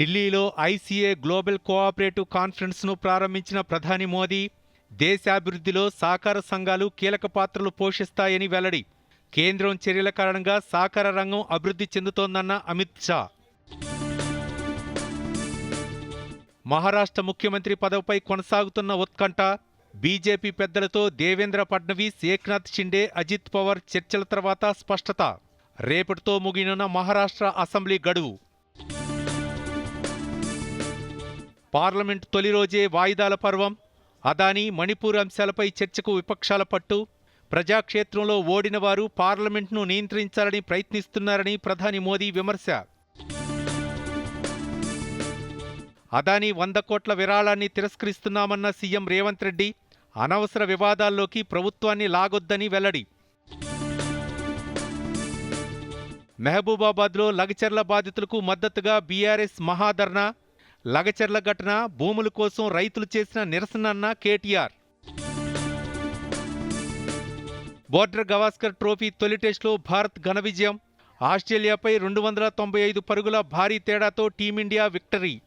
ఢిల్లీలో ICA global cooperative కాన్ఫరెన్స్ను ప్రారంభించిన ప్రధాని మోదీ దేశాభివృద్ధిలో సహకార సంఘాలు కీలక పాత్రలు పోషిస్తాయని వెల్లడి. కేంద్రం చర్యల కారణంగా సహకార రంగం అభివృద్ధి చెందుతోందన్న అమిత్ షా. మహారాష్ట్ర ముఖ్యమంత్రి పదవిపై కొనసాగుతున్న ఉత్కంఠ బీజేపీ పెద్దలతో దేవేంద్ర ఫడ్నవీస్ ఏక్నాథ్ షిండే అజిత్ పవార్ చర్చల తర్వాత స్పష్టత. రేపటితో ముగినున్న మహారాష్ట్ర అసెంబ్లీ గడువు. పార్లమెంట్ తొలి రోజే వాయిదాల పర్వం. అదానీ మణిపూర్ అంశాలపై చర్చకు విపక్షాల పట్టు. ప్రజాక్షేత్రంలో ఓడిన వారు పార్లమెంట్ను నియంత్రించాలని ప్రయత్నిస్తున్నారని ప్రధాని మోదీ విమర్శ. అదానీ వంద కోట్ల విరాళాన్ని తిరస్కరిస్తున్నామన్న సీఎం రేవంత్ రెడ్డి అనవసర వివాదాల్లోకి ప్రభుత్వాన్ని లాగొద్దని వెల్లడి. మహబూబాబాద్లో లగచర్ల బాధితులకు మద్దతుగా బీఆర్ఎస్ మహాధర్నా. లగచర్ల ఘటన భూముల కోసం రైతులు చేసిన నిరసనన్న కేటీఆర్. బోర్డర్ గవాస్కర్ ట్రోఫీ తొలి టెస్టులో భారత్ ఘన విజయం. ఆస్ట్రేలియాపై రెండు వందల తొంభై ఐదు పరుగుల భారీ తేడాతో టీమిండియా విక్టరీ.